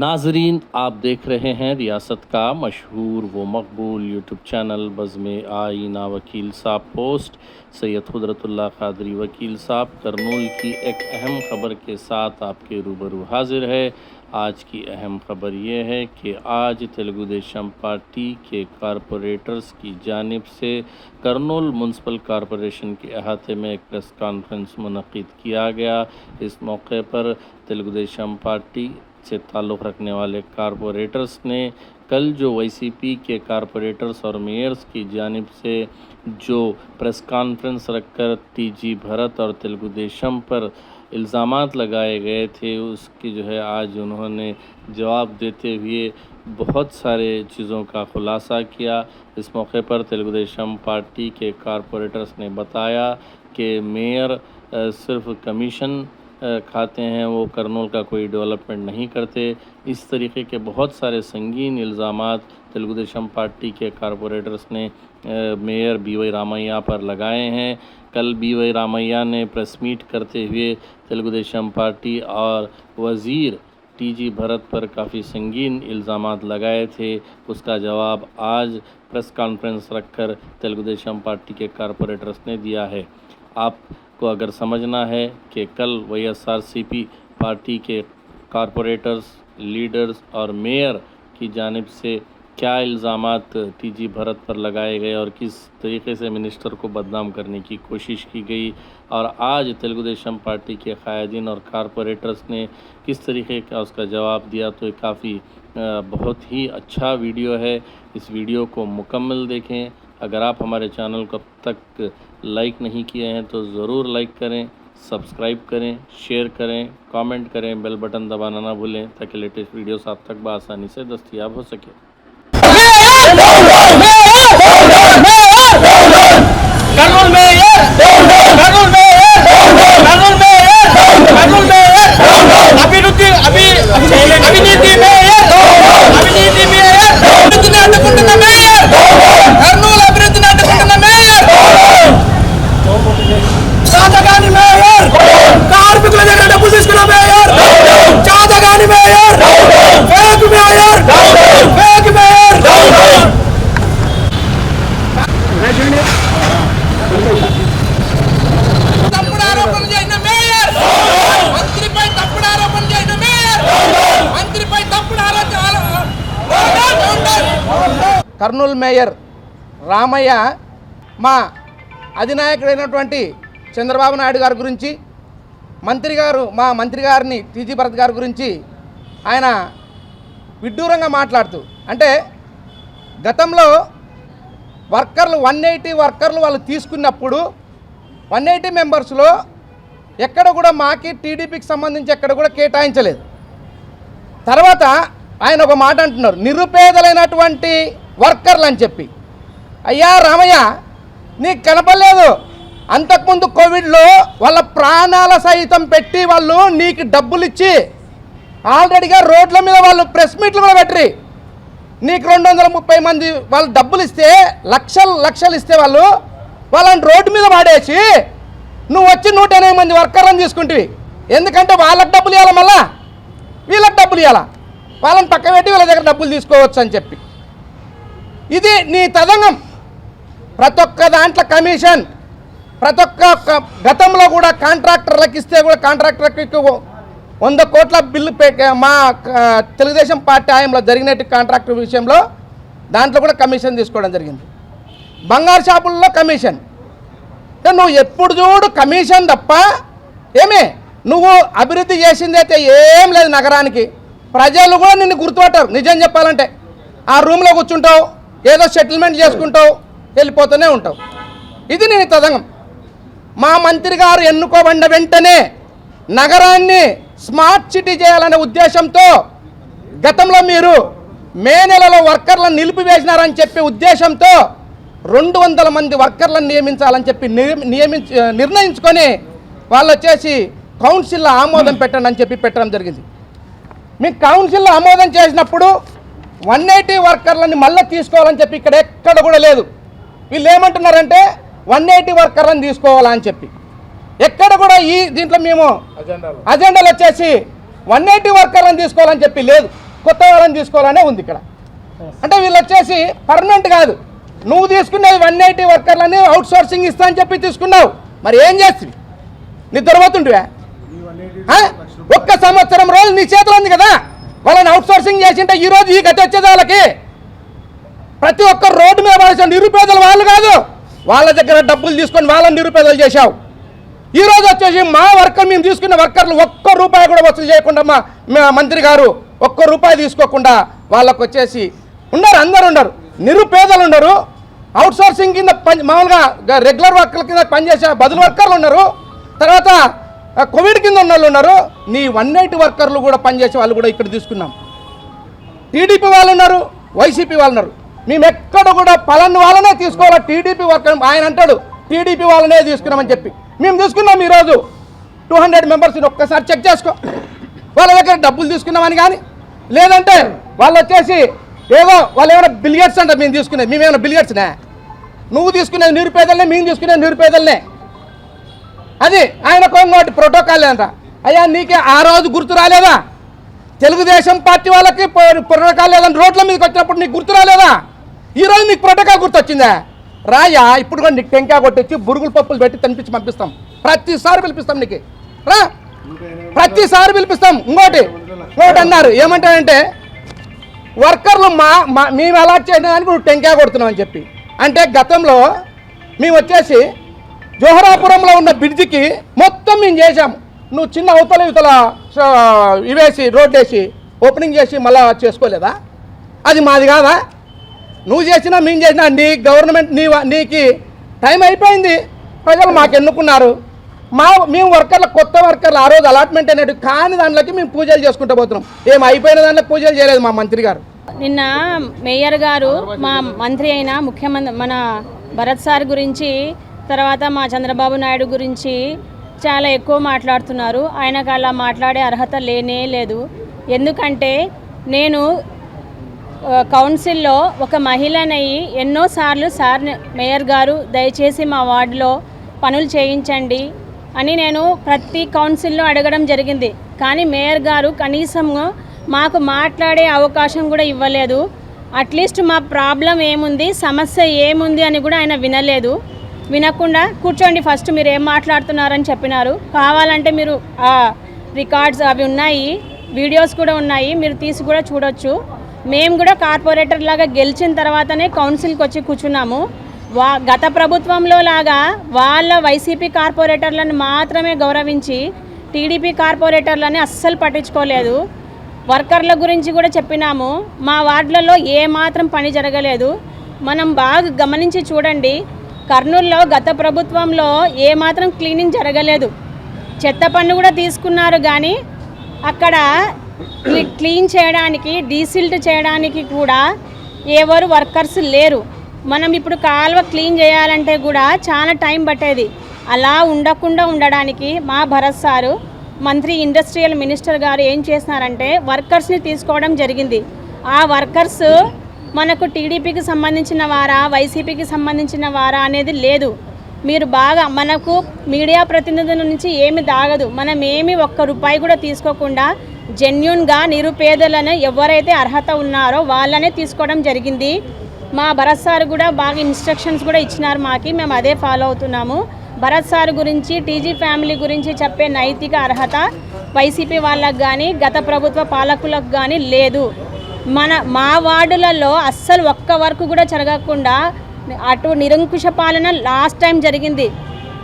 ناظرین، آپ دیکھ رہے ہیں ریاست کا مشہور و مقبول یوٹیوب چینل بزم آئینہ وکیل صاحب پوسٹ۔ سید قدرت اللہ قادری وکیل صاحب، کرنول کی ایک اہم خبر کے ساتھ آپ کے روبرو حاضر ہے۔ آج کی اہم خبر یہ ہے کہ آج تلگو دیشم پارٹی کے کارپوریٹرز کی جانب سے کرنول منسپل کارپوریشن کے احاطے میں ایک پریس کانفرنس منعقد کیا گیا۔ اس موقع پر تلگو دیشم پارٹی سے تعلق رکھنے والے کارپوریٹرز نے کل جو وائی سی پی کے کارپوریٹرز اور میئرز کی جانب سے جو پریس کانفرنس رکھ کر ٹی جی بھرت اور تلگو دیشم پر الزامات لگائے گئے تھے، اس کی جو ہے آج انہوں نے جواب دیتے ہوئے بہت سارے چیزوں کا خلاصہ کیا۔ اس موقع پر تلگو دیشم پارٹی کے کارپوریٹرز نے بتایا کہ میئر صرف کمیشن کھاتے ہیں، وہ کرنول کا کوئی ڈیولپمنٹ نہیں کرتے۔ اس طریقے کے بہت سارے سنگین الزامات تلگو دیشم پارٹی کے کارپوریٹرز نے میئر بی وائی رامیہ پر لگائے ہیں۔ کل بی وائی رامیہ نے پریس میٹ کرتے ہوئے تلگو دیشم پارٹی اور وزیر ٹی جی بھرت پر کافی سنگین الزامات لگائے تھے۔ اس کا جواب آج پریس کانفرنس رکھ کر تلگو دیشم پارٹی کے کارپوریٹرز نے دیا ہے۔ آپ کو اگر سمجھنا ہے کہ کل وی ایس آر سی پی پارٹی کے کارپوریٹرز، لیڈرز اور میئر کی جانب سے کیا الزامات ٹی جی بھرت پر لگائے گئے اور کس طریقے سے منسٹر کو بدنام کرنے کی کوشش کی گئی اور آج تلگو دیشم پارٹی کے قائدین اور کارپوریٹرز نے کس طریقے کا اس کا جواب دیا تو یہ کافی بہت ہی اچھا ویڈیو ہے۔ اس ویڈیو کو مکمل دیکھیں۔ اگر آپ ہمارے چینل کو اب تک لائک نہیں کیے ہیں تو ضرور لائک کریں، سبسکرائب کریں، شیئر کریں، کامنٹ کریں، بیل بٹن دبانا نہ بھولیں تاکہ لیٹسٹ ویڈیوز آپ تک بآسانی سے دستیاب ہو سکے ابھی చాతగాని mayor. కార్మికుల దగ్గర డబ్బులు తీసుకున్న mayor. చాతగాని mayor. Fake mayor. Fake mayor. తప్పుడు ఆరోపణలు చేసిన మేయర్. మంత్రిపై తప్పుడు ఆరోపణలు చేసిన మేయర్. మంత్రిపై తప్పుడు ఆరోపణ కర్నూలు మేయర్ రామయ్య మా అధినాయకుడైనటువంటి చంద్రబాబు నాయుడు గారి గురించి మంత్రి గారు మా మంత్రి గారిని టీజీ భరత్ గారి గురించి ఆయన విడ్డూరంగా మాట్లాడుతూ అంటే గతంలో వర్కర్లు వన్ ఎయిటీ వర్కర్లు వాళ్ళు తీసుకున్నప్పుడు వన్ ఎయిటీ మెంబర్స్లో ఎక్కడ కూడా మాకి టీడీపీకి సంబంధించి ఎక్కడ కూడా కేటాయించలేదు. తర్వాత ఆయన ఒక మాట అంటున్నారు నిరుపేదలైనటువంటి వర్కర్లు అని చెప్పి. అయ్యా రామయ్య నీకు కనపడలేదు. అంతకుముందు కోవిడ్లో వాళ్ళ ప్రాణాల సహితం పెట్టి వాళ్ళు నీకు డబ్బులు ఇచ్చి ఆల్రెడీగా రోడ్ల మీద వాళ్ళు ప్రెస్ మీట్లు కూడా పెట్టరి. నీకు రెండు వందల ముప్పై మంది వాళ్ళు డబ్బులు ఇస్తే లక్షలు లక్షలు ఇస్తే వాళ్ళు వాళ్ళని రోడ్డు మీద పాడేసి నువ్వు వచ్చి నూట ఎనభై మంది వర్కర్లను తీసుకుంటివి ఎందుకంటే వాళ్ళకి డబ్బులు ఇవ్వాలి మళ్ళా? వీళ్ళకి డబ్బులు ఇవ్వాలా వాళ్ళని పక్క పెట్టి వీళ్ళ దగ్గర డబ్బులు తీసుకోవచ్చు అని చెప్పి. ఇది నీ తదంగం ప్రతి ఒక్క దాంట్లో కమిషన్ ప్రతి ఒక్క గతంలో కూడా కాంట్రాక్టర్లకు ఇస్తే కూడా కాంట్రాక్టర్కి వంద కోట్ల బిల్లు పే మా తెలుగుదేశం పార్టీ హయాంలో జరిగినట్టు కాంట్రాక్టర్ విషయంలో దాంట్లో కూడా కమిషన్ తీసుకోవడం జరిగింది. బంగారు షాపుల్లో కమిషన్. నువ్వు ఎప్పుడు చూడు కమిషన్ తప్ప ఏమే? నువ్వు అభివృద్ధి చేసింది అయితే ఏం లేదు నగరానికి. ప్రజలు కూడా నిన్ను గుర్తుపట్టారు. నిజం చెప్పాలంటే ఆ రూమ్లో కూర్చుంటావు ఏదో సెటిల్మెంట్ చేసుకుంటావు వెళ్ళిపోతూనే ఉంటావు. ఇది నేను తదంగం మా మంత్రి గారు ఎన్నుకోబడిన వెంటనే నగరాన్ని స్మార్ట్ సిటీ చేయాలనే ఉద్దేశంతో గతంలో మీరు మే నెలలో వర్కర్లను నిలిపివేసినారని చెప్పే ఉద్దేశంతో రెండు వందల మంది వర్కర్లను నియమించాలని చెప్పి నియ- నియమించ నిర్ణయించుకొని వాళ్ళు వచ్చేసి కౌన్సిల్లో ఆమోదం పెట్టండి అని చెప్పి పెట్టడం జరిగింది. మీకు కౌన్సిల్లో ఆమోదం చేసినప్పుడు వన్ ఎయిటీ వర్కర్లని మళ్ళీ తీసుకోవాలని చెప్పి ఇక్కడ ఎక్కడ కూడా లేదు. వీళ్ళు ఏమంటున్నారంటే వన్ ఎయిటీ వర్కర్లను తీసుకోవాలా అని చెప్పి. ఎక్కడ కూడా ఈ దీంట్లో మేము అజెండాలో. వచ్చేసి వన్ ఎయిటీ వర్కర్లను తీసుకోవాలని చెప్పి లేదు. కొత్త వాళ్ళని తీసుకోవాలనే ఉంది ఇక్కడ. అంటే వీళ్ళు వచ్చేసి పర్మనెంట్ కాదు. నువ్వు తీసుకునేది వన్ ఎయిటీ వర్కర్లని అవుట్ సోర్సింగ్ ఇస్తా అని చెప్పి తీసుకున్నావు. మరి ఏం చేస్తుంది? నీ దొరబోతుంటివా ఆ? ఒక్క సంవత్సరం రోజులు నీ చేతిలో ఉంది కదా. వాళ్ళని అవుట్ సోర్సింగ్ చేసింటే ఈ రోజు ఈ గతి వచ్చేది వాళ్ళకి. ప్రతి ఒక్క రోడ్డు మీద పడేసిన నిరుపేదలు వాళ్ళు కాదు. వాళ్ళ దగ్గర డబ్బులు తీసుకొని వాళ్ళని నిరుపేదలు చేశావు. ఈరోజు వచ్చేసి మా వర్కర్ మేము తీసుకున్న వర్కర్లు ఒక్క రూపాయి కూడా వసూలు చేయకుండా మా మా మంత్రి గారు ఒక్క రూపాయి తీసుకోకుండా వాళ్ళకు వచ్చేసి ఉన్నారు అందరు ఉన్నారు. నిరుపేదలు ఉన్నారు. అవుట్ సోర్సింగ్ కింద పని మామూలుగా రెగ్యులర్ వర్కర్ల కింద పనిచేసే బదులు వర్కర్లు ఉన్నారు. తర్వాత కోవిడ్ కింద ఉన్న వాళ్ళు ఉన్నారు. నీ వన్ నైట్ వర్కర్లు కూడా పనిచేసే వాళ్ళు కూడా ఇక్కడ తీసుకున్నాం. టీడీపీ వాళ్ళు ఉన్నారు వైసీపీ వాళ్ళు ఉన్నారు. మేమెక్కడ కూడా పలాన్ వాళ్ళనే తీసుకోవాలా. టీడీపీ వర్కర్ ఆయన అంటాడు టీడీపీ వాళ్ళనే తీసుకున్నామని చెప్పి. మేము తీసుకున్నాం ఈరోజు. టూ హండ్రెడ్ మెంబర్స్ ఒక్కసారి చెక్ చేసుకో. వాళ్ళ దగ్గర డబ్బులు తీసుకున్నామని కానీ లేదంటే వాళ్ళు వచ్చేసి ఏదో వాళ్ళు ఏమైనా బిలిగేట్స్ అంట మేము తీసుకునేది. మేమేమైనా బిలిగేట్స్నే నువ్వు తీసుకునేది నిరుపేదలనే మేము తీసుకునేది నిరుపేదలనే. అది ఆయన కొన్ని ప్రోటోకాల్ అంట. అయ్యా నీకే ఆ రోజు గుర్తు రాలేదా? తెలుగుదేశం పార్టీ వాళ్ళకి ప్రోటోకాల్ లేదని రోడ్ల మీదకి వచ్చినప్పుడు నీకు గుర్తు రాలేదా? ఈరోజు నీకు ప్రోటోకాల్ గుర్తొచ్చిందా? రాయా ఇప్పుడు కూడా నీకు టెంకా కొట్టించి బురుగులు పప్పులు పెట్టి తినిపించి పంపిస్తాం. ప్రతిసారి పిలిపిస్తాం నీకు. రా. ప్రతిసారి పిలిపిస్తాం. ఇంకోటి ఇంకోటి అన్నారు. ఏమంటారంటే వర్కర్లు మా మేము అలాట్ చేయడం టెంకా నువ్వు కొడుతున్నావు అని చెప్పి. అంటే గతంలో మేము వచ్చేసి జోహరాపురంలో ఉన్న బ్రిడ్జికి మొత్తం మేము చేసాము నువ్వు చిన్న అవతల ఇవతల ఇవేసి రోడ్డు వేసి ఓపెనింగ్ చేసి మళ్ళా చేసుకోలేదా? అది మాది కాదా? నువ్వు చేసినా మేము చేసినా నీ గవర్నమెంట్ నీ నీకి టైం అయిపోయింది. ప్రజలు మాకు ఎన్నుకున్నారు మా మేము వర్కర్ల కొత్త వర్కర్లు ఆ రోజు అలాట్మెంట్ అనేది కాని దాంట్లోకి మేము పూజలు చేసుకుంటూ పోతున్నాం. ఏం అయిపోయిన దాంట్లో పూజలు చేయలేదు మా మంత్రి గారు. నిన్న మేయర్ గారు మా మంత్రి అయిన ముఖ్యమంత్రి మన భరత్ సార్ గురించి తర్వాత మా చంద్రబాబు నాయుడు గురించి చాలా ఎక్కువ మాట్లాడుతున్నారు. ఆయనకు అలా మాట్లాడే అర్హత లేనే లేదు. ఎందుకంటే నేను కౌన్సిల్లో ఒక మహిళనయ్యి ఎన్నోసార్లు సార్ మేయర్ గారు దయచేసి మా వార్డులో పనులు చేయించండి అని నేను ప్రతి కౌన్సిల్లో అడగడం జరిగింది. కానీ మేయర్ గారు కనీసం మాకు మాట్లాడే అవకాశం కూడా ఇవ్వలేదు. అట్లీస్ట్ మా ప్రాబ్లం ఏముంది సమస్య ఏముంది అని కూడా ఆయన వినలేదు. వినకుండా కూర్చోండి ఫస్ట్ మీరు ఏం మాట్లాడుతున్నారని చెప్పినారు. కావాలంటే మీరు రికార్డ్స్ అవి ఉన్నాయి వీడియోస్ కూడా ఉన్నాయి మీరు తీసి కూడా చూడొచ్చు. మేము కూడా కార్పొరేటర్ లాగా గెలిచిన తర్వాతనే కౌన్సిల్కి వచ్చి కూర్చున్నాము. వా గత ప్రభుత్వంలో లాగా వాళ్ళ వైసీపీ కార్పొరేటర్లను మాత్రమే గౌరవించి టీడీపీ కార్పొరేటర్లని అస్సలు పట్టించుకోలేదు. వర్కర్ల గురించి కూడా చెప్పినాము. మా వార్డులలో ఏ మాత్రం పని జరగలేదు. మనం బాగా గమనించి చూడండి. కర్నూలులో గత ప్రభుత్వంలో ఏ మాత్రం క్లీనింగ్ జరగలేదు. చెత్త పన్ను కూడా తీసుకున్నారు కానీ అక్కడ క్లీన్ చేయడానికి డీసిల్ట్ చేయడానికి కూడా ఎవరు వర్కర్స్ లేరు. మనం ఇప్పుడు కాలువ క్లీన్ చేయాలంటే కూడా చాలా టైం పట్టేది. అలా ఉండకుండా ఉండడానికి మా భరత్ సారు మంత్రి ఇండస్ట్రియల్ మినిస్టర్ గారు ఏం చేసినారంటే వర్కర్స్ని తీసుకోవడం జరిగింది. ఆ వర్కర్స్ మనకు టీడీపీకి సంబంధించిన వారా వైసీపీకి సంబంధించిన వారా అనేది లేదు. మీరు బాగా మనకు మీడియా ప్రతినిధుల నుంచి ఏమి దాగదు. మనం ఏమి ఒక్క రూపాయి కూడా తీసుకోకుండా జెన్యున్గా నిరుపేదలను ఎవరైతే అర్హత ఉన్నారో వాళ్ళనే తీసుకోవడం జరిగింది. మా భరత్ సార్ కూడా బాగా ఇన్స్ట్రక్షన్స్ కూడా ఇచ్చినారు మాకి. మేము అదే ఫాలో అవుతున్నాము. భరత్ సార్ గురించి టీజీ ఫ్యామిలీ గురించి చెప్పే నైతిక అర్హత వైసీపీ వాళ్ళకు కానీ గత ప్రభుత్వ పాలకులకు కానీ లేదు. మన మా వార్డులలో అస్సలు ఒక్క వర్క్ కూడా జరగకుండా అటు నిరంకుశ పాలన లాస్ట్ టైం జరిగింది.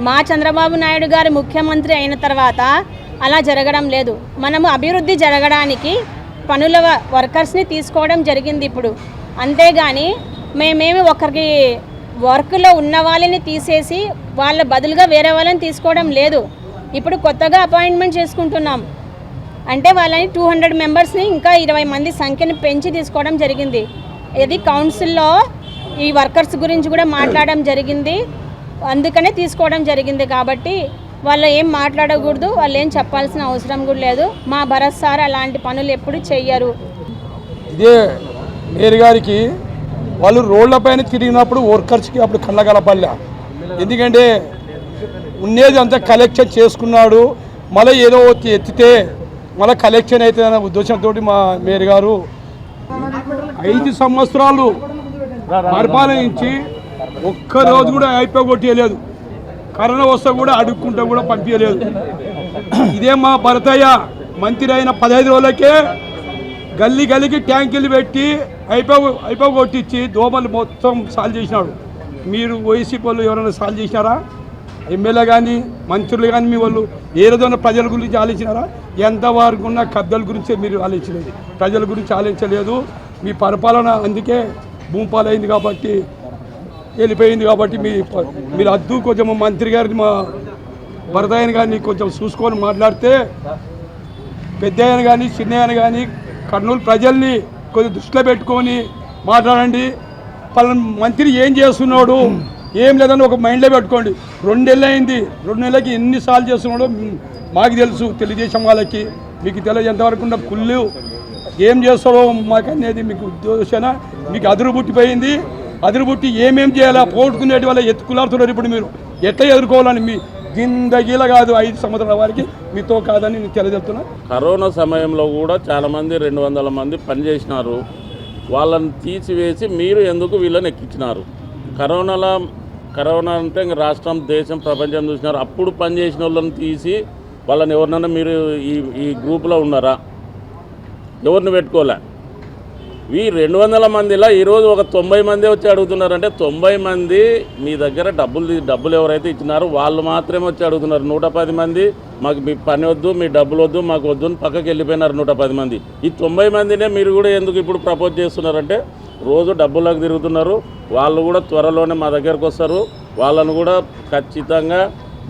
మా చంద్రబాబు నాయుడు గారు ముఖ్యమంత్రి అయిన తర్వాత అలా జరగడం లేదు. మనము అభివృద్ధి జరగడానికి పనుల వర్కర్స్ని తీసుకోవడం జరిగింది ఇప్పుడు. అంతేగాని మేమేమి ఒకరికి వర్క్లో ఉన్న వాళ్ళని తీసేసి వాళ్ళ బదులుగా వేరే వాళ్ళని తీసుకోవడం లేదు. ఇప్పుడు కొత్తగా అపాయింట్మెంట్ చేసుకుంటున్నాం. అంటే వాళ్ళని టూ హండ్రెడ్ మెంబర్స్ని ఇంకా ఇరవై మంది సంఖ్యను పెంచి తీసుకోవడం జరిగింది. ఇది కౌన్సిల్లో ఈ వర్కర్స్ గురించి కూడా మాట్లాడడం జరిగింది. అందుకనే తీసుకోవడం జరిగింది కాబట్టి వాళ్ళు ఏం మాట్లాడకూడదు వాళ్ళు ఏం చెప్పాల్సిన అవసరం కూడా లేదు. మా భరత్ సార్ అలాంటి పనులు ఎప్పుడు చెయ్యరు. ఇదే మేయర్ గారికి వాళ్ళు రోడ్లపైన తిరిగినప్పుడు వర్కర్స్కి అప్పుడు కళ్ళగలపల్లె ఎందుకంటే ఉండేది అంతా కలెక్షన్ చేసుకున్నాడు. మళ్ళీ ఏదో ఎత్తితే మళ్ళీ కలెక్షన్ అవుతుందనే ఉద్దేశంతో మా మేయర్ గారు ఐదు సంవత్సరాలు పరిపాలించి ఒక్క రోజు కూడా అయిపోగొట్టేయలేదు. కరోనా వస్తే కూడా అడుక్కుంటే కూడా పంపించలేదు. ఇదే మా భరతయ్య మంత్రి అయిన పదహైదు రోజులకే గల్లీ గల్లీకి ట్యాంకులు పెట్టి అయిపో అయిపోగొట్టించి దోమలు మొత్తం సాల్వ్ చేసినాడు. మీరు వైసీపీ వాళ్ళు ఎవరైనా సాల్వ్ చేసినారా? ఎమ్మెల్యే కానీ మంత్రులు కానీ మీ వాళ్ళు ఏ ప్రజల గురించి ఆలోచించినారా? ఎంతవరకు ఉన్న కబ్జాల గురించి మీరు ఆలోచించలేదు. ప్రజల గురించి ఆలోచించలేదు. మీ పరిపాలన అందుకే భూపాలైంది కాబట్టి వెళ్ళిపోయింది కాబట్టి మీ మీరు అద్దు కొంచెం మంత్రి గారిని మా భరతాయన గారిని కొంచెం చూసుకొని మాట్లాడితే పెద్ద కానీ చిన్న కానీ కర్నూలు ప్రజల్ని కొంచెం దృష్టిలో పెట్టుకొని మాట్లాడండి. పలానా మంత్రి ఏం చేస్తున్నాడు ఏం లేదని ఒక మైండ్లో పెట్టుకోండి. రెండేళ్ళు అయింది రెండు నెలలకి ఎన్నిసార్లు చేస్తున్నాడో మాకు తెలుసు తెలుగుదేశం వాళ్ళకి. మీకు తెలియదు ఎంతవరకు ఉన్న కుళ్ళు. ఏం చేస్తాడో మాకు అనేది మీకు ఉద్దేశన మీకు అదురు పుట్టిపోయింది. అదిరిబుట్టి ఏమేం చేయాలా? పోగొట్టుకునేటి వల్ల ఎత్తుకులాడుతున్నారు ఇప్పుడు మీరు. ఎట్లా ఎదుర్కోవాలని మీ జిందగీల కాదు ఐదు సంవత్సరాల వారికి మీతో కాదని నేను తెలియజెప్తున్నా కరోనా సమయంలో కూడా చాలామంది రెండు వందల మంది పనిచేసినారు. వాళ్ళని తీసివేసి మీరు ఎందుకు వీళ్ళని ఎక్కించినారు? కరోనాలో కరోనా అంటే ఇంకా రాష్ట్రం దేశం ప్రపంచం చూసినారు. అప్పుడు పనిచేసిన వాళ్ళని తీసి వాళ్ళని ఎవరినైనా మీరు ఈ ఈ గ్రూప్లో ఉన్నారా? ఎవరిని పెట్టుకోలే? ఈ రెండు వందల మందిలో ఈరోజు ఒక తొంభై మంది వచ్చి అడుగుతున్నారంటే తొంభై మంది మీ దగ్గర డబ్బులు డబ్బులు ఎవరైతే ఇచ్చినారో వాళ్ళు మాత్రమే వచ్చి అడుగుతున్నారు. నూట పది మంది మాకు మీ పని వద్దు మీ డబ్బులు వద్దు మాకు వద్దు అని పక్కకి వెళ్ళిపోయినారు నూట పది మంది. ఈ తొంభై మందినే మీరు కూడా ఎందుకు ఇప్పుడు ప్రపోజ్ చేస్తున్నారంటే రోజు డబ్బులకు తిరుగుతున్నారు. వాళ్ళు కూడా త్వరలోనే మా దగ్గరకు వస్తారు. వాళ్ళను కూడా ఖచ్చితంగా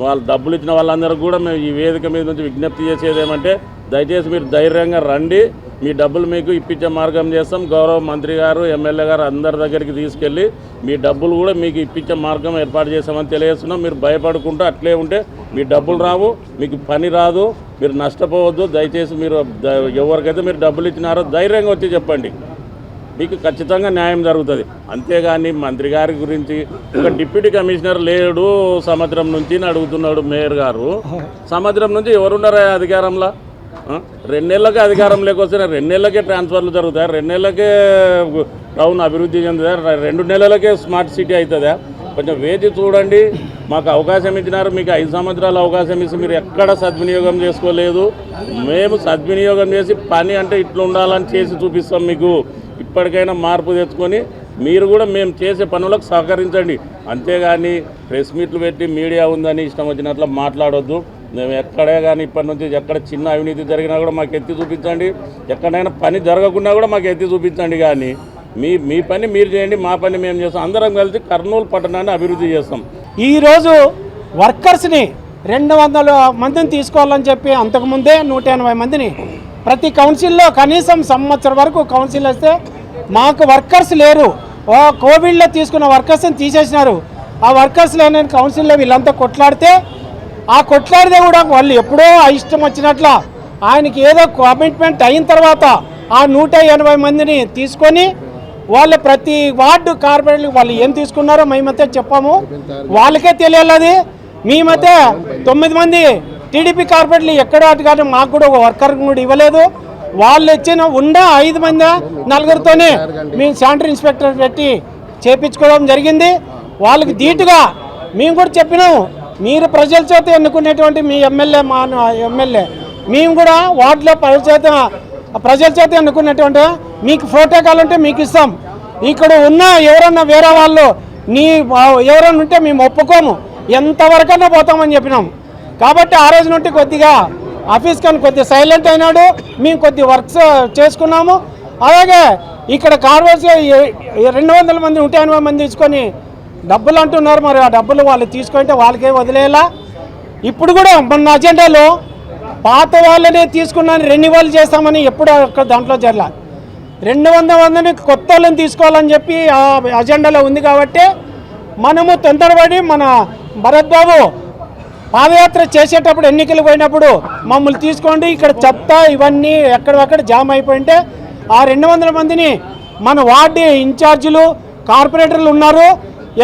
వాళ్ళు డబ్బులు ఇచ్చిన వాళ్ళందరికీ కూడా మేము ఈ వేదిక మీద నుంచి విజ్ఞప్తి చేసేది ఏమంటే దయచేసి మీరు ధైర్యంగా రండి. మీ డబ్బులు మీకు ఇప్పించే మార్గం చేస్తాం. గౌరవ మంత్రి గారు ఎమ్మెల్యే గారు అందరి దగ్గరికి తీసుకెళ్ళి మీ డబ్బులు కూడా మీకు ఇప్పించే మార్గం ఏర్పాటు చేస్తామని తెలియజేస్తున్నాం. మీరు భయపడుకుంటూ అట్లే ఉంటే మీ డబ్బులు రావు మీకు పని రాదు మీరు నష్టపోవద్దు. దయచేసి మీరు ఎవరికైతే మీరు డబ్బులు ఇచ్చినారో ధైర్యంగా వచ్చి చెప్పండి. మీకు ఖచ్చితంగా న్యాయం జరుగుతుంది. అంతేగాని మంత్రి గారి గురించి ఒక డిప్యూటీ కమిషనర్ లేడు సముద్రం నుంచి అని అడుగుతున్నాడు మేయర్ గారు. సముద్రం నుంచి ఎవరున్నారా అధికారంలో? రెండేళ్ళకే అధికారం లేకొస్తే రెండేళ్ళకే ట్రాన్స్ఫర్లు జరుగుతాయి. రెండేళ్ళకే టౌన్ అభివృద్ధి చెందుతా రెండు నెలలకే స్మార్ట్ సిటీ అవుతుందా. కొంచెం వేచి చూడండి. మాకు అవకాశం ఇచ్చినారు. మీకు ఐదు సంవత్సరాలు అవకాశం ఇచ్చి మీరు ఎక్కడ సద్వినియోగం చేసుకోలేదు. మేము సద్వినియోగం చేసి పని అంటే ఇట్లా ఉండాలని చేసి చూపిస్తాం మీకు. ఇప్పటికైనా మార్పు తెచ్చుకొని మీరు కూడా మేము చేసే పనులకు సహకరించండి. అంతేగాని ప్రెస్ మీట్లు పెట్టి మీడియా ఉందని ఇష్టం వచ్చినట్లు మాట్లాడొద్దు. మేము ఎక్కడే కానీ ఇప్పటి నుంచి ఎక్కడ చిన్న అవినీతి జరిగినా కూడా మాకు ఎత్తి చూపించండి. ఎక్కడైనా పని జరగకుండా కూడా మాకు ఎత్తి చూపించండి కానీ మీ మీ పని మీరు చేయండి మా పని మేము చేస్తాం. అందరం కలిసి కర్నూలు పట్టణాన్ని అభివృద్ధి చేస్తాం. ఈరోజు వర్కర్స్ని రెండు వందల మందిని తీసుకోవాలని చెప్పి అంతకుముందే నూట ఎనభై మందిని ప్రతి కౌన్సిల్లో కనీసం సంవత్సరం వరకు కౌన్సిల్ వస్తే మాకు వర్కర్స్ లేరు. ఓ కోవిడ్లో తీసుకున్న వర్కర్స్ని తీసేసినారు. ఆ వర్కర్స్ లేని కౌన్సిల్లో వీళ్ళంతా కొట్లాడితే ఆ కొట్లాడితే కూడా వాళ్ళు ఎప్పుడో ఆ ఇష్టం వచ్చినట్ల ఆయనకి ఏదో కమిట్మెంట్ అయిన తర్వాత ఆ నూట ఎనభై మందిని తీసుకొని వాళ్ళు ప్రతి వార్డు కార్పొరేట్లకు వాళ్ళు ఏం తీసుకున్నారో మేమైతే చెప్పాము. వాళ్ళకే తెలియాలది మేమైతే తొమ్మిది మంది టీడీపీ కార్పొరేట్లు ఎక్కడ అటుగానే మాకు కూడా ఒక వర్కర్ కూడా ఇవ్వలేదు. వాళ్ళు ఇచ్చిన ఉన్న ఐదు మంది నలుగురితోనే మేము శానిటరీ ఇన్స్పెక్టర్ పెట్టి చేపించుకోవడం జరిగింది. వాళ్ళకి ధీటుగా మేము కూడా చెప్పినాము. మీరు ప్రజల చేత ఎన్నుకునేటువంటి మీ ఎమ్మెల్యే మా ఎమ్మెల్యే మేము కూడా వార్డులో ప్రజల చేత ప్రజల చేత ఎన్నుకున్నటువంటి మీకు ఫోటో కావాలంటే మీకు ఇస్తాం. ఇక్కడ ఉన్న ఎవరన్నా వేరే వాళ్ళు నీ ఎవరన్నా ఉంటే మేము ఒప్పుకోము. ఎంతవరకన్నా పోతామని చెప్పినాం. కాబట్టి ఆ రోజు నుండి కొద్దిగా ఆఫీస్ కానీ కొద్దిగా సైలెంట్ అయినాడు. మేము కొద్ది వర్క్స్ చేసుకున్నాము. అలాగే ఇక్కడ కార్వర్స్ రెండు వందల మంది నూట ఎనభై మంది తీసుకొని డబ్బులు అంటున్నారు మరి ఆ డబ్బులు వాళ్ళు తీసుకుంటే వాళ్ళకే వదిలేలా? ఇప్పుడు కూడా మన అజెండాలో పాత వాళ్ళనే తీసుకున్నాను రెన్యువల్ చేస్తామని ఎప్పుడు అక్కడ దాంట్లో జరల రెండు వందల మందిని కొత్త వాళ్ళని తీసుకోవాలని చెప్పి ఆ అజెండాలో ఉంది కాబట్టి మనము తొందరపడి మన భరత్ బాబు పాదయాత్ర చేసేటప్పుడు ఎన్నికలు పోయినప్పుడు మమ్మల్ని తీసుకోండి ఇక్కడ చెత్త ఇవన్నీ ఎక్కడెక్కడ జామ్ అయిపోయింటే ఆ రెండు వందల మందిని మన వార్డు ఇన్ఛార్జీలు కార్పొరేటర్లు ఉన్నారు.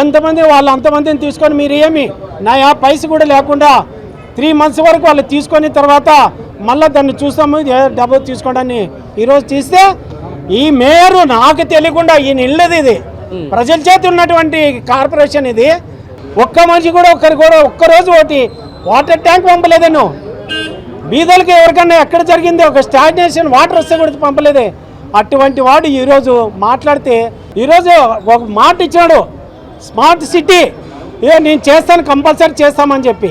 ఎంతమంది వాళ్ళు అంతమందిని తీసుకొని మీరు ఏమి నా యా పైస కూడా లేకుండా త్రీ మంత్స్ వరకు వాళ్ళు తీసుకొని తర్వాత మళ్ళీ దాన్ని చూస్తాము డబ్బు తీసుకోవడాన్ని ఈరోజు తీస్తే ఈ మేయర్ నాకు తెలియకుండా ఈయన ఇల్లది ఇది. ప్రజల చేతి ఉన్నటువంటి కార్పొరేషన్ ఇది. ఒక్క మనిషి కూడా ఒక్కరు కూడా ఒక్కరోజు ఒకటి వాటర్ ట్యాంక్ పంపలేదను. బీదలకి ఎవరికన్నా ఎక్కడ జరిగింది? ఒక స్టాగ్నేషన్ వాటర్ వస్తే కూడా పంపలేదే. అటువంటి వాడు ఈరోజు మాట్లాడితే ఈరోజు ఒక మాట ఇచ్చాడు. Smart city. ఏ నేను చేస్తాను కంపల్సరీ చేస్తామని చెప్పి.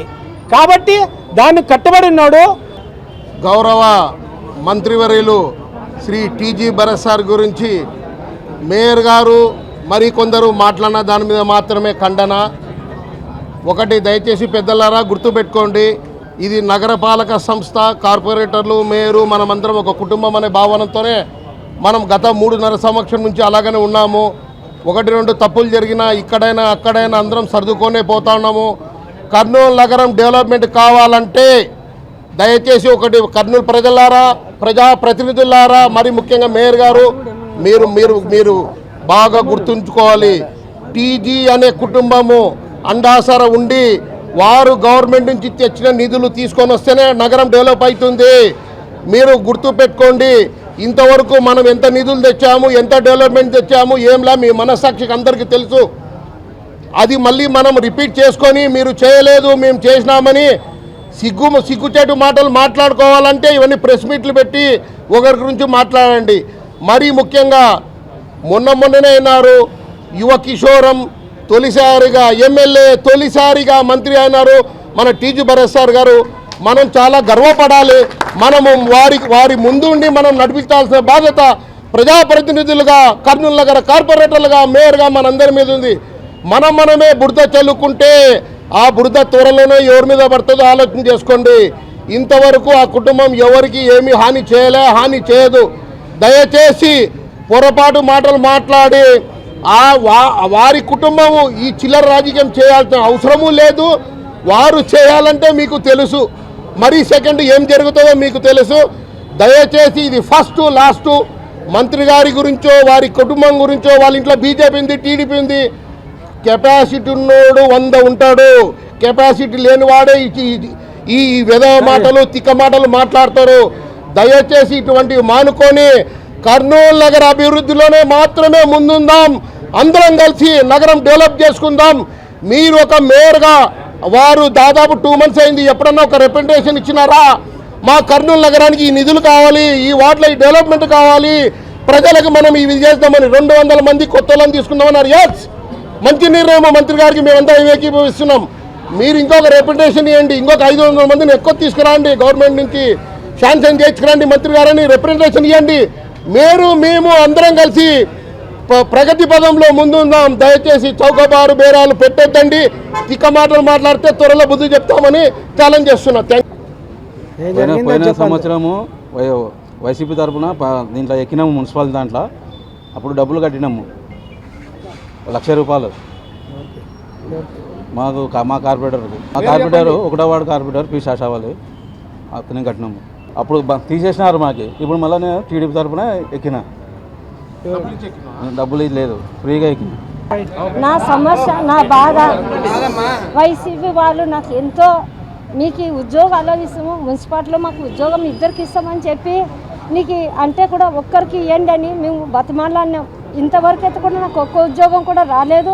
కాబట్టి దాన్ని కట్టుబడి ఉన్నాడు. గౌరవ మంత్రివర్యులు శ్రీ టీజీ భరత్ సార్ గురించి మేయర్ గారు మరి కొందరు మాట్లాడిన దాని మీద మాత్రమే ఖండన. ఒకటి దయచేసి పెద్దలారా గుర్తుపెట్టుకోండి ఇది నగరపాలక సంస్థ కార్పొరేటర్లు మేయరు మనమందరం ఒక కుటుంబం అనే భావనతోనే మనం గత మూడున్నర సంవత్సరం నుంచి అలాగనే ఉన్నాము. ఒకటి రెండు తప్పులు జరిగినా ఇక్కడైనా అక్కడైనా అందరం సర్దుకొనే పోతా ఉన్నాము. కర్నూలు నగరం డెవలప్మెంట్ కావాలంటే దయచేసి ఒకటి కర్నూలు ప్రజలారా ప్రజా ప్రతినిధులారా మరి ముఖ్యంగా మేయర్ గారు మీరు మీరు మీరు బాగా గుర్తుంచుకోవాలి. టీజీ అనే కుటుంబము అండాసర ఉండి వారు గవర్నమెంట్ నుంచి తెచ్చిన నిధులు తీసుకొని వస్తేనే నగరం డెవలప్ అవుతుంది. మీరు గుర్తు పెట్టుకోండి ఇంతవరకు మనం ఎంత నిధులు తెచ్చాము ఎంత డెవలప్మెంట్ తెచ్చాము ఏంలా మీ మనస్సాక్షికి అందరికీ తెలుసు. అది మళ్ళీ మనం రిపీట్ చేసుకొని మీరు చేయలేదు మేము చేసినామని సిగ్గు సిగ్గుచేటు మాటలు మాట్లాడుకోవాలంటే ఇవన్నీ ప్రెస్ మీట్లు పెట్టి ఒకరి గురించి మాట్లాడండి. మరీ ముఖ్యంగా మొన్న మొన్ననే అయినారు యువ కిషోరం తొలిసారిగా ఎమ్మెల్యే తొలిసారిగా మంత్రి అయినారు మన టీజీ భరత్ సార్ గారు. మనం చాలా గర్వపడాలి. మనము వారి వారి ముందుండి మనం నడిపించాల్సిన బాధ్యత ప్రజాప్రతినిధులుగా కర్నూలు నగర కార్పొరేటర్లుగా మేయర్గా మనందరి మీద ఉంది. మనం మనమే బురద చల్లుకుంటే ఆ బురద త్వరలోనే ఎవరి మీద పడుతుందో ఆలోచన చేసుకోండి. ఇంతవరకు ఆ కుటుంబం ఎవరికి ఏమి హాని చేయలే హాని చేయదు. దయచేసి పొరపాటు మాటలు మాట్లాడి ఆ వా- వారి కుటుంబము ఈ చిల్లర రాజకీయం చేయాల్సిన అవసరము లేదు. వారు చేయాలంటే మీకు తెలుసు. మరి సెకండ్ ఏం జరుగుతుందో మీకు తెలుసు. దయచేసి ఇది ఫస్ట్ లాస్ట్ మంత్రి గారి గురించో వారి కుటుంబం గురించో వాళ్ళ ఇంట్లో బీజేపీ ఉంది టీడీపీ ఉంది కెపాసిటీ ఉన్నోడు వంద ఉంటాడు. కెపాసిటీ లేనివాడే ఈ- విధవ మాటలు తిక్క మాటలు మాట్లాడతారు. దయచేసి ఇటువంటివి మానుకొని కర్నూలు నగర అభివృద్ధిలోనే మాత్రమే ముందుందాం. అందరం కలిసి నగరం డెవలప్ చేసుకుందాం. మీరు ఒక మేయర్గా వారు దాదాపు టూ మంత్స్ అయింది. ఎప్పుడన్నా ఒక రిప్రజెంటేషన్ ఇచ్చినారా? మా కర్నూలు నగరానికి ఈ నిధులు కావాలి ఈ వాటిలో ఈ డెవలప్మెంట్ కావాలి. ప్రజలకు మనం ఇవి చేద్దామని రెండు వందల మంది కొత్త వాళ్ళని తీసుకుందామన్నారు ఎస్ మంచి నిర్ణయం మంత్రి గారికి మేమంతా వివేకీభవిస్తున్నాం మీరు ఇంకొక రిప్రజెంటేషన్ ఇవ్వండి. ఇంకొక ఐదు వందల మందిని ఎక్కువ తీసుకురండి. గవర్నమెంట్ నుంచి శాంక్షన్ చేయించుకురండి. మంత్రి గారని రిప్రజెంటేషన్ ఇవ్వండి. మీరు మేము అందరం కలిసి ప్రగతి పదంలో ముందుందాం. దయచేసి చౌకబారు బేరాలు పెట్టొద్దండి. తిక్క మాటలు మాట్లాడితే త్వరలో బుద్ధి చెప్తామని ఛాలెంజ్ చేస్తున్నా. పోయిన. సంవత్సరము వైసీపీ తరఫున దీంట్లో ఎక్కినాము మున్సిపాలిటీ దాంట్లో. అప్పుడు డబ్బులు కట్టినాము. లక్ష రూపాయలు. మాకు మా కార్పొరేటర్కి మా కార్పొరేటర్ ఒకటో వార్డు కార్పొరేటర్ పి శాషావాలి అతనే కట్టినాము. అప్పుడు తీసేసినారు మాకి. ఇప్పుడు మళ్ళీ నేను టీడీపీ తరఫున ఎక్కిన. డబ్బులు ఇది లేదు. ఫ్రీగా ఎక్కిన నా సమస్య నా బాధ. వైసీపీ వాళ్ళు నాకు ఎంతో మీకు ఈ ఉద్యోగాలు ఇస్తాము మున్సిపాలిటీలో మాకు ఉద్యోగం ఇద్దరికి ఇస్తామని చెప్పి నీకు అంటే కూడా ఒక్కరికి ఇవ్వండి అని మేము బతిమాలాడినాం. ఇంతవరకు అయితే కూడా నాకు ఒక్క ఉద్యోగం కూడా రాలేదు.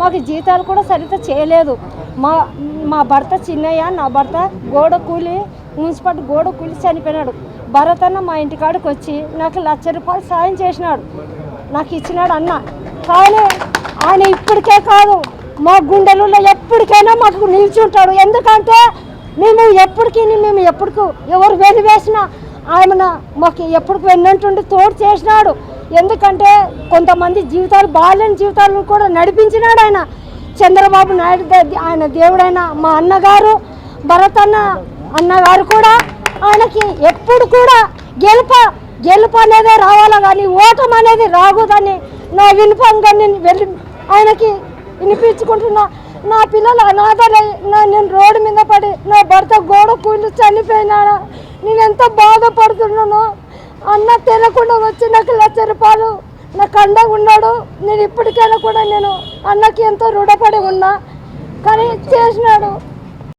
మాకు జీతాలు కూడా సరిగ్గా చేయలేదు. మా మా భర్త చిన్నయ్య నా భర్త గోడ కూలి మున్సిపాలిటీ గోడ కూలి చనిపోయినాడు. భరతన్న మా ఇంటికాడికి వచ్చి నాకు లక్ష రూపాయలు సాయం చేసినాడు. నాకు ఇచ్చినాడు అన్న. కానీ ఆయన ఇప్పటికే కాదు మా గుండెలలో ఎప్పటికైనా మాకు నిల్చుంటాడు ఎందుకంటే మేము ఎప్పటికీ మేము ఎప్పటికు ఎవరు వెలివేసినా ఆయన మాకు ఎప్పటికి వెన్నంటుండి తోడు చేసినాడు. ఎందుకంటే కొంతమంది జీవితాలు బాలేని జీవితాలను కూడా నడిపించినాడు ఆయన. చంద్రబాబు నాయుడు ఆయన దేవుడైన మా అన్నగారు భరతన్న అన్నగారు కూడా ఆయనకి ఎప్పుడు కూడా గెలుప గెలుపు అనేది రావాలా కానీ ఓటం అనేది రాకూడదని నా వినుపంగా నేను వెళ్ళి ఆయనకి వినిపించుకుంటున్నా. నా పిల్లలు అనాథలై నా నేను రోడ్డు మీద పడి నా భర్త గోడ కూలి చనిపోయినా నేను ఎంత బాధపడుతున్నానో? అన్న తినకుండా వచ్చి నాకు లక్ష రూపాయలు నాకు అండగా ఉన్నాడు. నేను ఇప్పటికైనా కూడా నేను అన్నకి ఎంతో రుణపడి ఉన్నా. కానీ చేసినాడు.